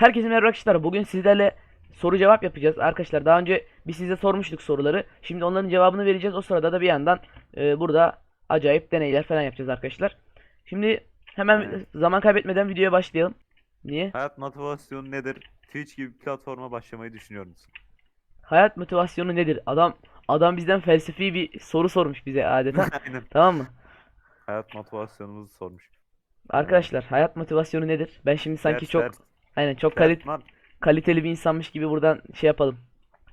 Herkese merhaba arkadaşlar. Bugün sizlerle soru cevap yapacağız. Arkadaşlar daha önce biz size sormuştuk soruları. Şimdi onların cevabını vereceğiz. O sırada da bir yandan e, burada acayip deneyler falan yapacağız arkadaşlar. Şimdi hemen zaman kaybetmeden videoya başlayalım. Niye? Hayat motivasyonu nedir? Twitch gibi bir platforma başlamayı düşünüyor musun? Hayat motivasyonu nedir? Adam adam bizden felsefi bir soru sormuş bize adeta. Aynen. tamam mı? Hayat motivasyonumuzu sormuş. Arkadaşlar hayat motivasyonu nedir? Ben şimdi sanki Ders, çok ders, aynen çok kalit lan. kaliteli bir insanmış gibi buradan şey yapalım.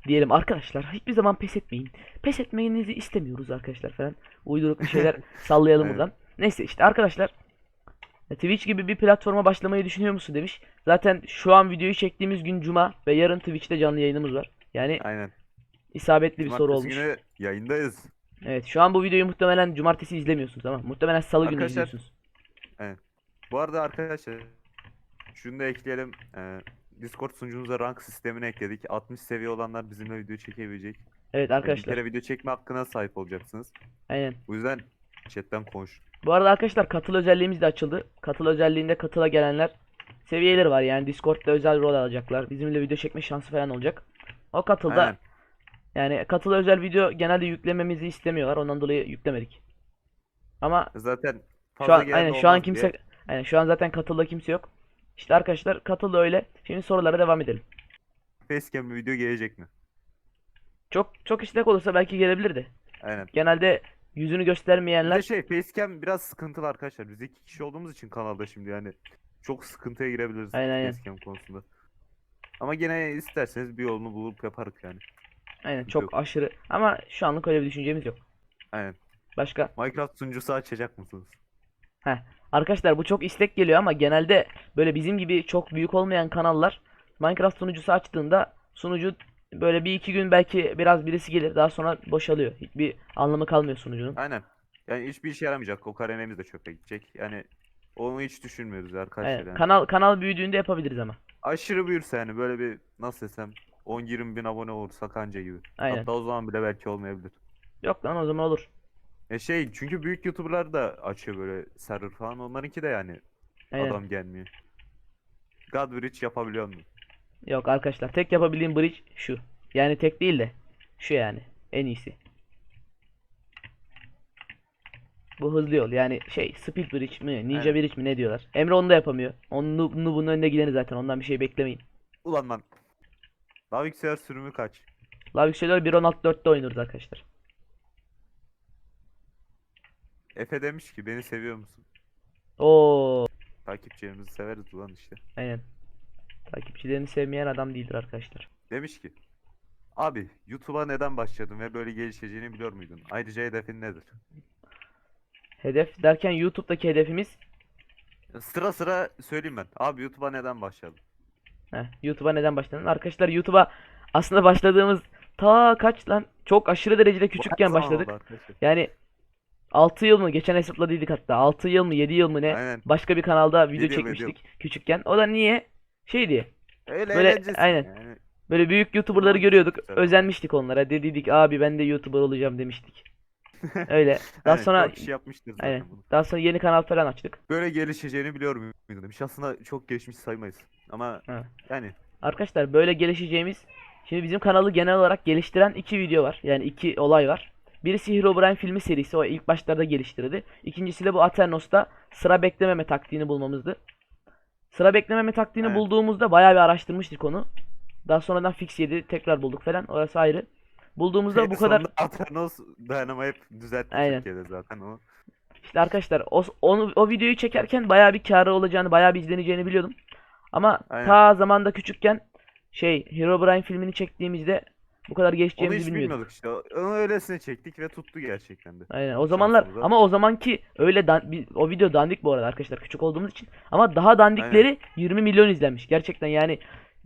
Diyelim arkadaşlar hiçbir zaman pes etmeyin. Pes etmenizi istemiyoruz arkadaşlar falan. Uyduruk bir şeyler sallayalım Evet. buradan. Neyse işte arkadaşlar Twitch gibi bir platforma başlamayı düşünüyor musun demiş. Zaten şu an videoyu çektiğimiz gün cuma ve yarın Twitch'te canlı yayınımız var. Yani Aynen. isabetli bir soru olmuş. günü yayındayız. Evet şu an bu videoyu muhtemelen cumartesi izlemiyorsunuz ama muhtemelen salı günü Arkadaşlar- izliyorsunuz. Bu arada arkadaşlar şunu da ekleyelim. Ee, Discord sunucumuza rank sistemini ekledik. 60 seviye olanlar bizimle video çekebilecek. Evet Bir arkadaşlar. kere video çekme hakkına sahip olacaksınız. Aynen. Bu yüzden chatten konuş. Bu arada arkadaşlar katıl özelliğimiz de açıldı. Katıl özelliğinde katıla gelenler seviyeleri var yani Discord'da özel rol alacaklar. Bizimle video çekme şansı falan olacak. O katılda Aynen. yani katıla özel video genelde yüklememizi istemiyorlar. Ondan dolayı yüklemedik. Ama Zaten şu an aynen şu an kimse diye. aynen şu an zaten katılda kimse yok. İşte arkadaşlar katılda öyle. Şimdi sorulara devam edelim. Facecam bir video gelecek mi? Çok çok istek olursa belki gelebilirdi. Aynen. Genelde yüzünü Bir de göstermeyenler şey Facecam biraz sıkıntılı arkadaşlar. Biz iki kişi olduğumuz için kanalda şimdi yani çok sıkıntıya girebiliriz Aynen, aynen. Facecam konusunda. Ama gene isterseniz bir yolunu bulup yaparız yani. aynen Yok. çok aşırı ama şu anlık öyle bir düşüncemiz yok. Aynen. Başka Minecraft sunucusu açacak mısınız? Arkadaşlar bu çok istek geliyor ama genelde böyle bizim gibi çok büyük olmayan kanallar Minecraft sunucusu açtığında sunucu böyle bir iki gün belki biraz birisi gelir daha sonra boşalıyor. Hiçbir anlamı kalmıyor sunucunun. Aynen. Yani hiçbir işe yaramayacak. O karenemiz de çöpe gidecek. Yani onu hiç düşünmüyoruz arkadaşlar. Aynen. yani. Kanal kanal büyüdüğünde yapabiliriz ama. Aşırı büyürse yani böyle bir nasıl desem 10-20 bin abone olursa kanca gibi. Aynen. Hatta o zaman bile belki olmayabilir. Yok lan o zaman olur. E şey çünkü büyük YouTuber'lar da açıyor böyle server falan. Onlarınki de yani Aynen. adam gelmiyor. Godbridge yapabiliyor mu? Yok arkadaşlar tek yapabildiğim bridge şu. Yani tek değil de şu yani en iyisi. Bu hızlı yol yani şey speed bridge mi ninja Aynen. bridge mi ne diyorlar. Emre onu da yapamıyor. Onun noob- noob'un önünde gideni zaten ondan bir şey beklemeyin. Ulan lan. Daha bilgisayar sürümü kaç? Live Yükselir 1.16.4'te oynuyoruz arkadaşlar. Efe demiş ki beni seviyor musun? Oo, Takipçilerimizi severiz ulan işte. aynen. Takipçilerini sevmeyen adam değildir arkadaşlar. Demiş ki Abi YouTube'a neden başladın ve böyle gelişeceğini biliyor muydun? Ayrıca hedefin nedir? Hedef derken YouTube'daki hedefimiz Sıra sıra söyleyeyim ben. Abi YouTube'a neden başladın? heh, YouTube'a neden başladın? Arkadaşlar YouTube'a aslında başladığımız ta kaç lan çok aşırı derecede küçükken başladık. Yani 6 yıl mı? Geçen hesapladıydık hatta. 6 yıl mı 7 yıl mı ne? Aynen. Başka bir kanalda video Yedi yıl, yedi çekmiştik küçükken. O da niye? Şey diye. Öyle Böyle- eğlencesi aynen. yani. Böyle büyük YouTuber'ları görüyorduk. geçti. Özenmiştik onlara. Dediydik abi ben de YouTuber olacağım demiştik. Öyle. Daha Aynen, sonra çok kişi yapmıştır zaten aynen. bunu. Daha sonra yeni kanal falan açtık. Böyle gelişeceğini biliyor muydun demiş. Aslında çok gelişmiş saymayız. Ama Ha. yani Arkadaşlar böyle gelişeceğimiz Şimdi bizim kanalı genel olarak geliştiren iki video var. Yani iki olay var. Birisi Herobrine filmi serisi. O ilk başlarda geliştirdi. İkincisi de bu Aternos'ta sıra beklememe taktiğini bulmamızdı. Sıra beklememe taktiğini Evet. bulduğumuzda bayağı bir araştırmıştık onu. Daha sonradan fix yedi tekrar bulduk falan. Orası ayrı. Bulduğumuzda bu kadar Aternos dayanamayıp düzeltti Aynen. Türkiye'de zaten o. İşte arkadaşlar o, onu, o videoyu çekerken bayağı bir karı olacağını, bayağı bir izleneceğini biliyordum. Ama Aynen. ta zamanda küçükken şey Herobrine filmini çektiğimizde bu kadar Onu hiç bilmiyorduk. bilmiyorduk işte. Onu öylesine çektik ve tuttu gerçekten de. Aynen. O zamanlar Şansımıza. ama o zamanki öyle dan- o video dandik bu arada arkadaşlar küçük olduğumuz için. Ama daha dandikleri 20 milyon izlenmiş. Gerçekten yani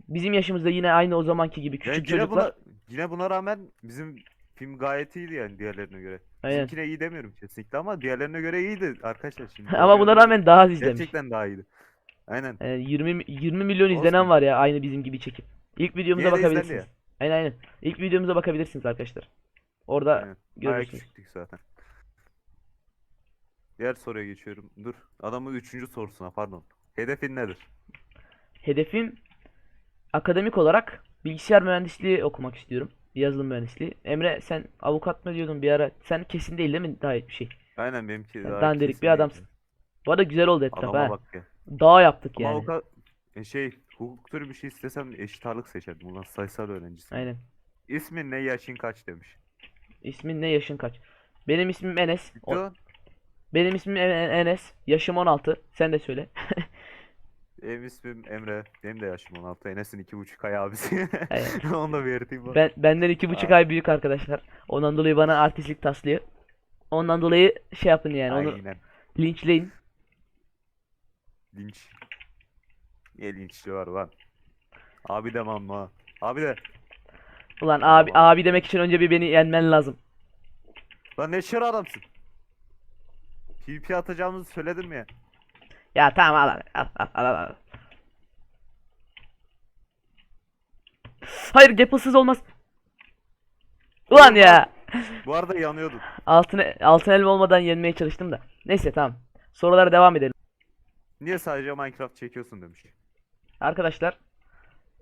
bizim yaşımızda yine aynı o zamanki gibi Yani küçük yine çocuklar. buna, yine buna rağmen bizim film gayet iyiydi yani diğerlerine göre. Aynen. Bizimkine iyi demiyorum kesinlikle ama diğerlerine göre iyiydi arkadaşlar şimdi. Ama buna rağmen daha az izlenmiş. Gerçekten daha iyiydi. Aynen. Yani 20 20 milyon izlenen Olsun. var ya aynı bizim gibi çekip. İlk videomuza Yine de izlendi bakabilirsiniz. Aynen aynen. İlk videomuza bakabilirsiniz arkadaşlar. Orada Aynen. Görürsünüz. zaten. Diğer soruya geçiyorum. Dur. Adamın üçüncü sorusuna pardon. Hedefin nedir? Hedefim akademik olarak bilgisayar mühendisliği okumak istiyorum. Yazılım mühendisliği. Emre sen avukat mı diyordun bir ara? Sen kesin değil değil mi? Daha bir şey. Aynen benimki Yani daha dandirik bir değil. adamsın. Bu arada güzel oldu etraf Adama ha. bak ya. Dağ yaptık Ama yani. avukat e, şey hukuk türü bir şey istesem eşit ağırlık seçerdim. Ulan sayısal öğrencisi. Aynen. İsmin ne yaşın kaç demiş. İsmin ne yaşın kaç? Benim ismim Enes. Bitti O- benim ismim En- En- Enes. Yaşım 16. Sen de söyle. Benim ismim Emre. Benim de yaşım 16. Enes'in iki buçuk ay abisi. Aynen. Onu da belirteyim bak. Ben benden iki buçuk Aa. ay büyük arkadaşlar. Ondan dolayı bana artistlik taslıyor. Ondan dolayı şey yapın yani onu Aynen. linçleyin. Linç. Niye linçli var lan? Abi demem ha. Abi de. Ulan abi abi demek için önce bir beni yenmen lazım. Lan ne şer adamsın. PvP atacağımızı söyledim mi ya? Ya tamam al al al al al. al. Hayır gapılsız olmaz. Ulan ya. Bu arada yanıyordun. Altın altın elma olmadan yenmeye çalıştım da. Neyse tamam. Sorulara devam edelim. Niye sadece Minecraft çekiyorsun demiş. Arkadaşlar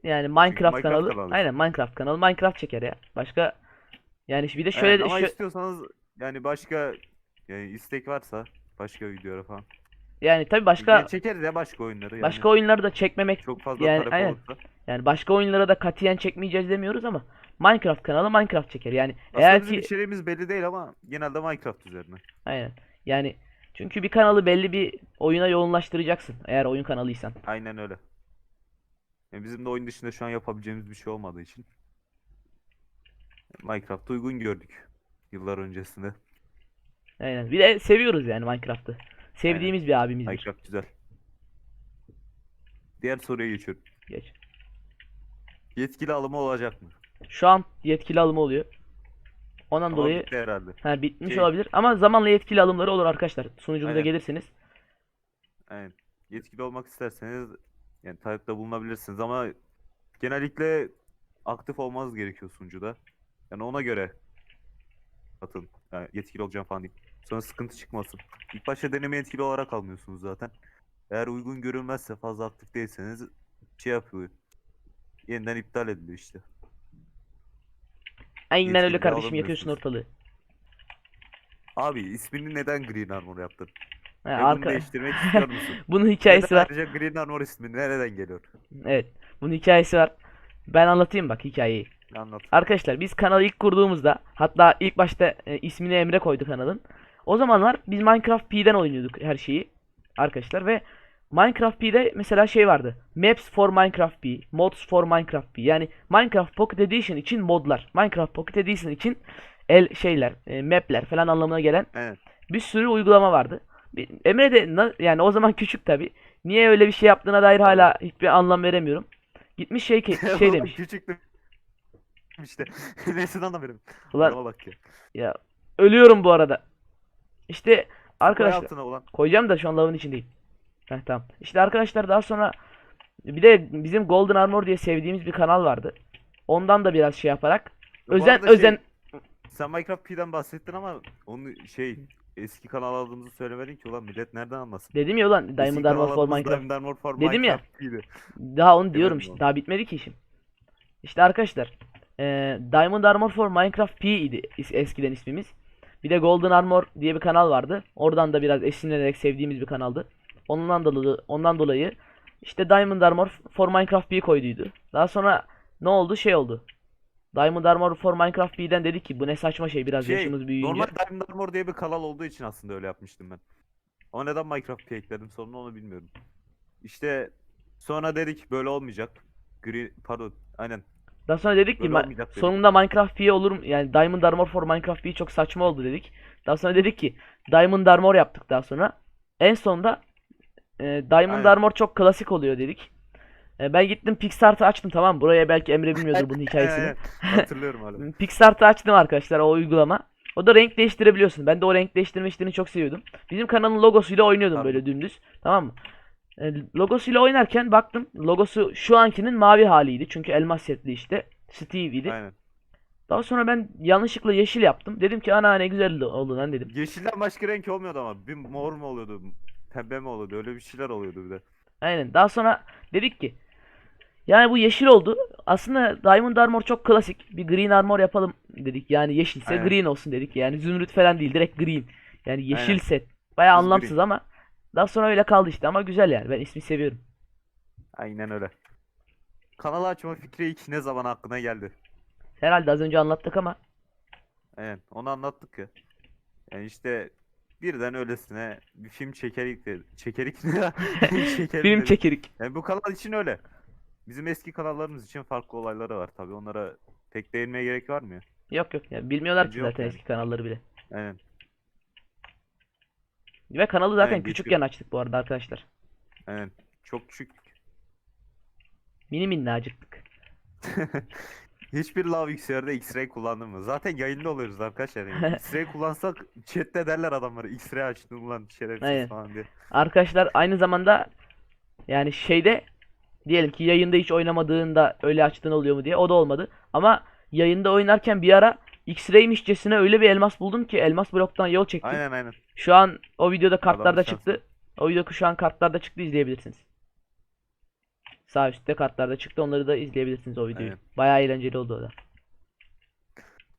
yani Minecraft Minecraft kanalı kanalı. aynen Minecraft kanalı Minecraft çeker ya. Başka yani bir de şöyle Evet, ama şö- istiyorsanız yani başka yani istek varsa başka videolara falan. yani tabii başka Yani çekeriz ya başka oyunları yani. başka oyunları da çekmemek çok fazla yani talep aynen. olursa. yani başka oyunlara da katiyen çekmeyeceğiz demiyoruz ama Minecraft kanalı Minecraft çeker. Yani Aslında eğer ki içeriğimiz belli değil ama genelde Minecraft üzerine. aynen. Yani çünkü bir kanalı belli bir oyuna yoğunlaştıracaksın eğer oyun kanalıysan. Aynen öyle. Yani bizim de oyun dışında şu an yapabileceğimiz bir şey olmadığı için Minecraft'ı uygun gördük yıllar öncesinde. Aynen. Bir de seviyoruz yani Minecraft'ı. Sevdiğimiz bir abimizdir. Minecraft güzel. Diğer soruya geçiyorum. Geç. Yetkili alımı olacak mı? Şu an yetkili alımı oluyor. Ondan Ama dolayı bitti herhalde. ha, bitmiş Şey- olabilir ama zamanla yetkili alımları olur arkadaşlar. Sunucumuza Aynen. gelirseniz. Aynen. Yetkili olmak isterseniz yani talepte bulunabilirsiniz ama genellikle aktif olmanız gerekiyor sunucuda. Yani ona göre atın. Yani yetkili olacağım falan değil. Sonra sıkıntı çıkmasın. İlk başta deneme yetkili olarak almıyorsunuz zaten. Eğer uygun görülmezse fazla aktif değilseniz şey yapıyor. Yeniden iptal ediliyor işte. Aynen öyle Yetkili kardeşim yakıyorsun alamıyorsunuz. ortalığı. Abi ismini neden Green Armor yaptın? Ha, Ve bunu arka... değiştirmek istiyor musun? Bunun hikayesi Neden var. ayrıca Green Armor ismi nereden geliyor? Evet. Bunun hikayesi var. Ben anlatayım bak hikayeyi. Anlat. Arkadaşlar biz kanalı ilk kurduğumuzda hatta ilk başta e, ismini Emre koydu kanalın. O zamanlar biz Minecraft P'den oynuyorduk her şeyi arkadaşlar ve Minecraft P'de mesela şey vardı. Maps for Minecraft P, Mods for Minecraft P. Yani Minecraft Pocket Edition için modlar, Minecraft Pocket Edition için el şeyler, e, map'ler falan anlamına gelen Evet. bir sürü uygulama vardı. Emre de yani o zaman küçük tabi. Niye öyle bir şey yaptığına dair hala hiçbir anlam veremiyorum. Gitmiş şey ki şey demiş. Küçüktüm. İşte. Neyse anlamıyorum. Ulan Adama bak ya. Ya ölüyorum bu arada. İşte arkadaşlar altına ulan. koyacağım da şu an lavın içindeyim. Heh, tamam. İşte arkadaşlar daha sonra bir de bizim Golden Armor diye sevdiğimiz bir kanal vardı. Ondan da biraz şey yaparak özen şey, özen sen Minecraft P'den bahsettin ama onu şey eski kanal aldığımızı söylemedin ki ulan millet nereden anlasın? dedim ya ulan Diamond Armor for Minecraft. Diamond Armor for Dedim ya. Minecraft P'ydi. Daha onu diyorum işte. Daha bitmedi ki işim. İşte arkadaşlar eee, Diamond Armor for Minecraft P idi eskiden ismimiz. Bir de Golden Armor diye bir kanal vardı. Oradan da biraz esinlenerek sevdiğimiz bir kanaldı. Ondan dolayı ondan dolayı işte Diamond Armor for Minecraft P koyduydu. Daha sonra ne oldu? Şey oldu. Diamond Armor for Minecraft P'den dedik ki bu ne saçma şey biraz Şey, yaşımız büyüyünce. Normal Diamond Armor diye bir kanal olduğu için aslında öyle yapmıştım ben. Ama neden Minecraft ekledim sonra onu bilmiyorum. İşte sonra dedik böyle olmayacak. Green, pardon aynen. Daha sonra dedik ki "Ma- sonunda Minecraft P olur mu? Yani Diamond Armor for Minecraft P çok saçma oldu dedik. Daha sonra dedik ki Diamond Armor yaptık daha sonra. En sonunda e, Diamond Aynen. Armor çok klasik oluyor dedik. E, ben gittim Pixart'ı açtım tamam? Buraya belki Emre bilmiyordur bunun hikayesini. Hatırlıyorum hala. Pixart'ı açtım arkadaşlar o uygulama. O da renk değiştirebiliyorsun. Ben de o renk değiştirme işlerini çok seviyordum. Bizim kanalın logosuyla oynuyordum Tamam. böyle dümdüz. Tamam mı? E, logosuyla oynarken baktım logosu şu ankinin mavi haliydi. Çünkü elmas setli işte. Steve'ydi. Aynen. Daha sonra ben yanlışlıkla yeşil yaptım. Dedim ki ana ne güzel oldu lan dedim. Yeşilden başka renk olmuyordu ama. Bir mor mu oluyordu? Pembe mi oluyordu? Öyle bir şeyler oluyordu bir de. Aynen. Daha sonra dedik ki Yani bu yeşil oldu. Aslında Diamond Armor çok klasik. Bir green armor yapalım dedik. Yani yeşilse Aynen. green olsun dedik. Yani zümrüt falan değil direkt green. Yani yeşil Aynen. set. Baya anlamsız green. ama daha sonra öyle kaldı işte ama güzel yani. Ben ismi seviyorum. Aynen öyle. Kanal açma fikri ilk ne zaman aklına geldi? Herhalde az önce anlattık ama Evet, onu anlattık ya. Yani işte birden öylesine bir film çekerik de çekerik ne film dedik. çekirik. Yani bu kanal için öyle. Bizim eski kanallarımız için farklı olayları var tabii. Onlara pek değinmeye gerek var mı ya? Yok yok yani bilmiyorlar Bence ki yok zaten yani. eski kanalları bile. Aynen. Ve kanalı zaten Aynen, küçükken açtık bu arada arkadaşlar. Aynen. Çok küçük. Mini minnacıktık. Hiçbir lav bilgisayarda X-Ray kullandın mı? Zaten yayında oluyoruz arkadaşlar. Yani. X-Ray kullansak chatte derler adamları. X-Ray açtın ulan şerefsiz Aynen. falan diye. Arkadaşlar aynı zamanda yani şeyde diyelim ki yayında hiç oynamadığında öyle açtığın oluyor mu diye o da olmadı. Ama yayında oynarken bir ara X-Ray'mişçesine öyle bir elmas buldum ki elmas bloktan yol çektim. Aynen aynen. Şu an o videoda kartlarda çıktı. O video şu an kartlarda çıktı izleyebilirsiniz. Sağ üstte kartlarda çıktı. Onları da izleyebilirsiniz o videoyu. Aynen. Bayağı eğlenceli oldu o da.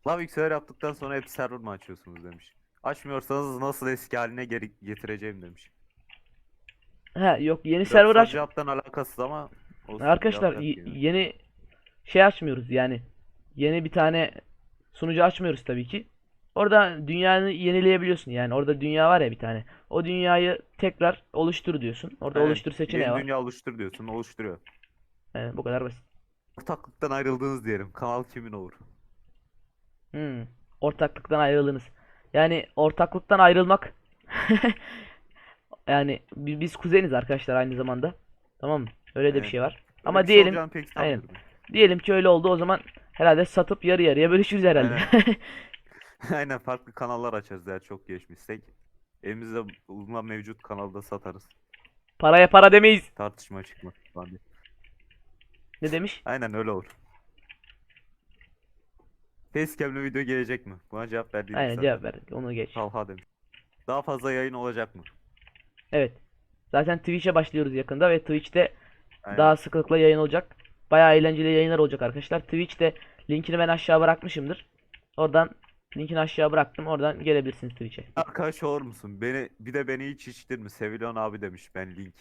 Lav bilgisayar yaptıktan sonra hep server mı açıyorsunuz demiş. Açmıyorsanız nasıl eski haline geri getireceğim demiş. He yok yeni Biraz server aç. cevaptan alakasız ama olsun, Arkadaşlar yeni şey açmıyoruz yani. Yeni bir tane sunucu açmıyoruz tabii ki. Orada dünyanı yenileyebiliyorsun yani. Orada dünya var ya bir tane. O dünyayı tekrar oluştur diyorsun. Orada Aynen. oluştur seçeneği Yeni var. dünya oluştur diyorsun, oluşturuyor. Yani bu kadar basit. Ortaklıktan ayrıldınız diyelim. Kanal kimin olur? Hmm. Ortaklıktan ayrıldınız. Yani ortaklıktan ayrılmak yani bi- biz kuzeniz arkadaşlar aynı zamanda. Tamam mı? Öyle de bir Evet. şey var. Öyle Ama şey diyelim aynen. diyelim ki öyle oldu o zaman herhalde satıp yarı yarıya bölüşürüz herhalde. Aynen farklı kanallar açarız eğer çok geçmişsek. Elimizde bulunan mevcut kanalda satarız. Paraya para demeyiz. Tartışma çıkmaz. Ne demiş? Aynen öyle olur. Facecam'lı video gelecek mi? Buna cevap verdiğini Aynen zaten. cevap verdik. Onu geç. Talha demiş. Daha fazla yayın olacak mı? Evet. Zaten Twitch'e başlıyoruz yakında ve Twitch'te Aynen. daha sıklıkla yayın olacak. Bayağı eğlenceli yayınlar olacak arkadaşlar. Twitch'te linkini ben aşağı bırakmışımdır. Oradan linkini aşağı bıraktım. Oradan gelebilirsiniz Twitch'e. Arkadaş olur musun? Beni bir de beni hiç içtir mi? Sevilon abi demiş ben link.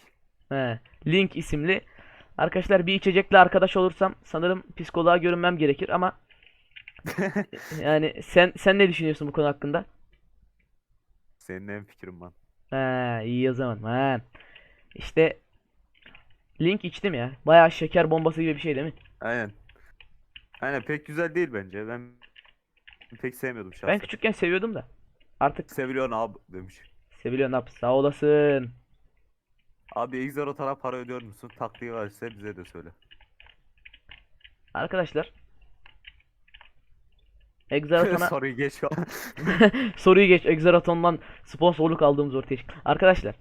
He, Link isimli. Arkadaşlar bir içecekle arkadaş olursam sanırım psikoloğa görünmem gerekir ama yani sen sen ne düşünüyorsun bu konu hakkında? Senin en fikrin var. He, iyi o zaman. He. İşte Link içtim ya. Bayağı şeker bombası gibi bir şey değil mi? Aynen. Aynen pek güzel değil bence. Ben pek sevmiyordum şahsen. Ben küçükken seviyordum da. Artık Sevilon abi demiş. seviliyor ne yap? Sağ olasın. Abi Exorot'a para ödüyor musun? Taktiği varsa bize de söyle. Arkadaşlar Exaraton'a Soruyu geç soruyu geç. Exaraton'dan sponsorluk aldığımız ortaya çıktı. Arkadaşlar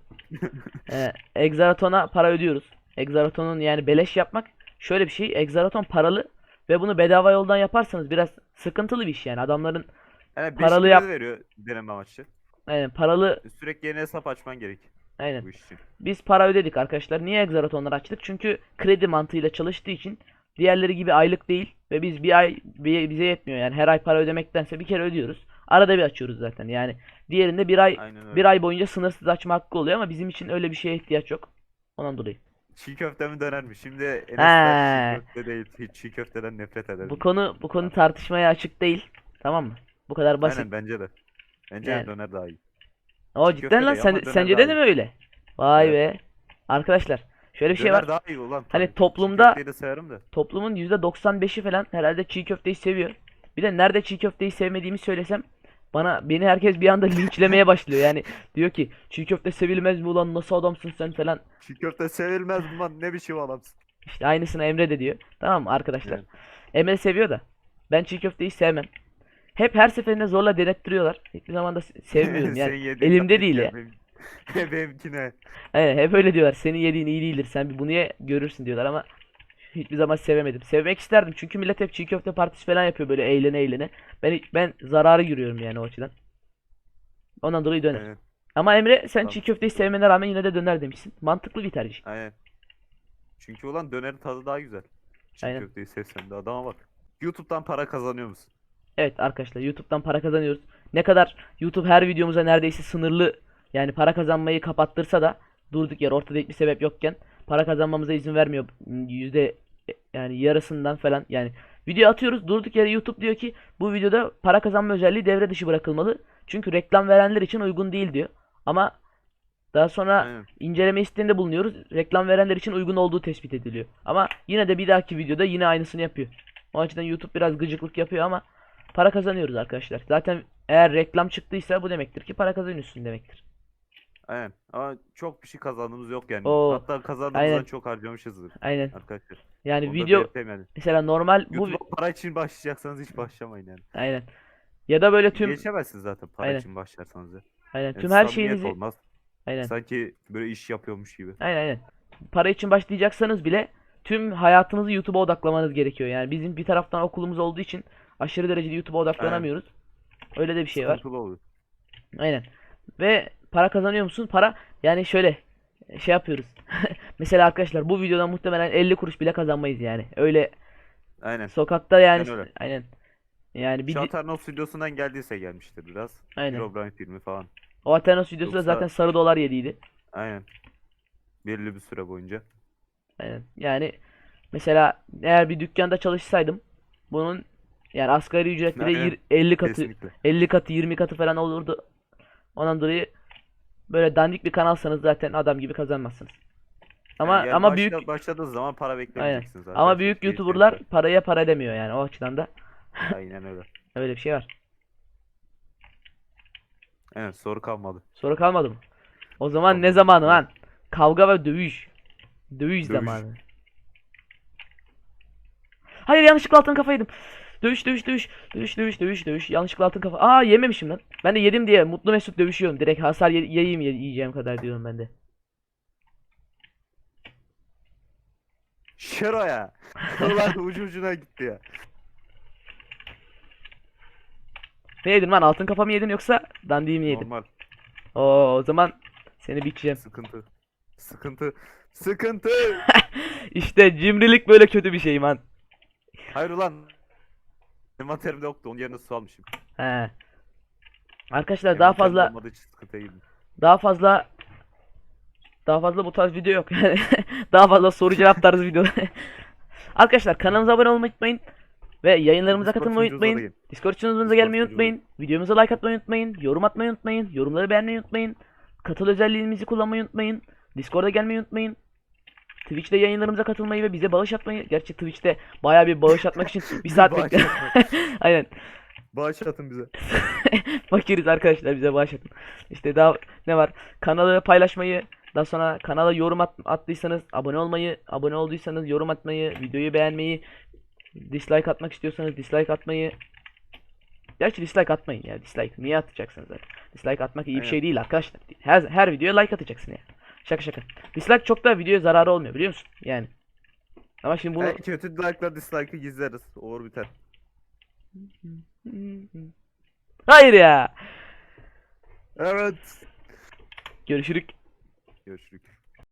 e, Exaraton'a para ödüyoruz. Exaraton'un yani beleş yapmak şöyle bir şey. Exaraton paralı ve bunu bedava yoldan yaparsanız biraz sıkıntılı bir iş yani. Adamların Yani Paralı 5 yap- veriyor deneme amaçlı. e, paralı Sürekli yeni hesap açman gerek aynen. Biz para ödedik arkadaşlar. Niye Exaraton'ları açtık? Çünkü kredi mantığıyla çalıştığı için diğerleri gibi aylık değil ve biz bir ay bi- bize yetmiyor yani her ay para ödemektense bir kere ödüyoruz. Arada bir açıyoruz zaten. Yani diğerinde bir ay bir ay boyunca sınırsız açma hakkı oluyor ama bizim için öyle bir şeye ihtiyaç yok. Ondan dolayı. Çiğ köfte mi döner mi? Şimdi He. Enes'ler çiğ köfte değil. Hiç çiğ köfteden nefret ederim. Bu konu bu konu tartışmaya açık değil. Tamam mı? Bu kadar basit. Aynen bence de. Bence Yani. döner daha iyi. O cidden lan de sen, sence de mi öyle? Vay Evet. be. Arkadaşlar şöyle bir şey döner var. daha iyi ulan. Hani tabii. Toplumda- köfteyi de severim de. Toplumun %95'i falan herhalde çiğ köfteyi seviyor. Bir de nerede çiğ köfteyi sevmediğimi söylesem bana beni herkes bir anda linçlemeye başlıyor. Yani diyor ki çiğ köfte sevilmez mi ulan nasıl adamsın sen falan. Çiğ köfte sevilmez mi lan? Ne biçim adamsın? İşte aynısını Emre de diyor. Tamam mı arkadaşlar? Evet. Emre seviyor da ben çiğ köfteyi sevmem. Hep her seferinde zorla denettiriyorlar. Hiçbir zaman da se- sevmiyorum yani. Elimde değil ya. benim- Benimkine. Evet, hep öyle diyorlar. Senin yediğin iyi değildir. Sen bir bunu ye görürsün diyorlar ama hiçbir zaman sevemedim. Sevmek isterdim çünkü millet hep çiğ köfte partisi falan yapıyor böyle eğlene eğlene. Ben hiç- ben zararı görüyorum yani o açıdan. Ondan dolayı döner. Evet, Ama Emre sen Tamam. çiğ köfteyi sevmene rağmen yine de döner demişsin. Mantıklı bir tercih. aynen. Çünkü ulan dönerin tadı daha güzel. Çiğ Aynen. köfteyi seslendi adama bak. YouTube'dan para kazanıyor musun? Evet arkadaşlar YouTube'dan para kazanıyoruz. Ne kadar YouTube her videomuza neredeyse sınırlı yani para kazanmayı kapattırsa da durduk yer ortada hiçbir sebep yokken para kazanmamıza izin vermiyor. Yüzde yani yarısından falan yani video atıyoruz durduk yere YouTube diyor ki bu videoda para kazanma özelliği devre dışı bırakılmalı. Çünkü reklam verenler için uygun değil diyor. Ama daha sonra Aynen. inceleme isteğinde bulunuyoruz. Reklam verenler için uygun olduğu tespit ediliyor. Ama yine de bir dahaki videoda yine aynısını yapıyor. O açıdan YouTube biraz gıcıklık yapıyor ama para kazanıyoruz arkadaşlar. Zaten eğer reklam çıktıysa bu demektir ki para kazanıyorsun demektir. Aynen. Ama çok bir şey kazandığımız yok yani. Oo, Hatta kazandığımızdan aynen. çok harcamışızdır Aynen. arkadaşlar. Yani Onu da video belirteyim yani. mesela normal bu YouTube'a para için başlayacaksanız hiç başlamayın yani. aynen. Ya da böyle tüm Geçemezsiniz zaten para Aynen. için başlarsanız ya. aynen Yani tüm her samimiyet şeyinizi olmaz. aynen. Sanki böyle iş yapıyormuş gibi. Aynen aynen. Para için başlayacaksanız bile tüm hayatınızı YouTube'a odaklamanız gerekiyor. Yani bizim bir taraftan okulumuz olduğu için aşırı derecede YouTube'a odaklanamıyoruz. Öyle de bir şey var. Sıkıntılı oluyor. Aynen. Ve para kazanıyor musun? Para yani şöyle şey yapıyoruz. Mesela arkadaşlar bu videodan muhtemelen 50 kuruş bile kazanmayız yani. Öyle Aynen. sokakta yani öyle. aynen. Yani bir Şatarnos videosundan geldiyse gelmiştir biraz. Aynen. Herobrine filmi falan. o Atenos videosu da Yoksa- zaten sarı dolar yediydi. Aynen. Belirli bir süre boyunca. Aynen. Yani mesela eğer bir dükkanda çalışsaydım bunun yani asgari ücret bile Aynen. yir- 50 katı Kesinlikle. 50 katı 20 katı falan olurdu. Ondan dolayı böyle dandik bir kanalsanız zaten adam gibi kazanmazsınız. Ama Yani ama başla- büyük başladığınız zaman para beklemeyeceksiniz ama arkadaşlar. büyük YouTuber'lar bir paraya para demiyor yani o açıdan da şey. Aynen öyle. öyle bir şey var. Evet soru kalmadı. Soru kalmadı mı? O zaman ne Kalmadı. zamanı lan? Kavga ve dövüş. Dövüş Dövüş. zamanı. Hayır yanlışlıkla altın kafa yedim. Dövüş dövüş dövüş. Dövüş dövüş dövüş dövüş. Yanlışlıkla altın kafa. Aa yememişim lan. Ben de yedim diye mutlu mesut dövüşüyorum. Direkt hasar ye- yiyeyim ye- yiyeceğim kadar diyorum ben de. Şero ya. Ulan ucu ucuna gitti ya. Ne yedin lan? Altın kafa mı yedin yoksa dandiği mi yedin? Normal. Oo, o zaman seni biçeceğim. Sıkıntı. Sıkıntı. Sıkıntı. İşte cimrilik böyle kötü bir şey man. Hayır ulan. Envanterimde yoktu. Onun yerine su almışım. He. Arkadaşlar daha fazla olmadığı için daha fazla daha fazla bu tarz video yok yani. daha fazla soru cevap tarzı video. Arkadaşlar kanalımıza abone olmayı unutmayın ve yayınlarımıza Discord katılmayı sunucumuza da unutmayın. gelin. Discord sunucumuza Discord gelmeyi sunucumuza unutmayın. Videomuza like atmayı unutmayın. Yorum atmayı unutmayın. Yorumları beğenmeyi unutmayın. Katıl özelliğimizi kullanmayı unutmayın. Discord'a gelmeyi unutmayın. Twitch'te yayınlarımıza katılmayı ve bize bağış atmayı. Gerçi Twitch'te bayağı bir bağış atmak için bir saat Bağış bekle. Aynen. Bağış atın bize. Fakiriz arkadaşlar bize bağış atın. İşte daha ne var? Kanalı paylaşmayı, daha sonra kanala yorum at, attıysanız abone olmayı, abone olduysanız yorum atmayı, videoyu beğenmeyi, dislike atmak istiyorsanız dislike atmayı. Gerçi dislike atmayın ya dislike. Niye atacaksınız zaten? Dislike atmak iyi bir Aynen. şey değil arkadaşlar. Her, her videoya like atacaksın ya. Şaka şaka. Dislike çok da videoya zararı olmuyor biliyor musun? Yani. Ama şimdi bunu En kötü like'lar dislike'ı gizleriz. Olur biter. Hayır ya. Evet. Görüşürük. Görüşürük.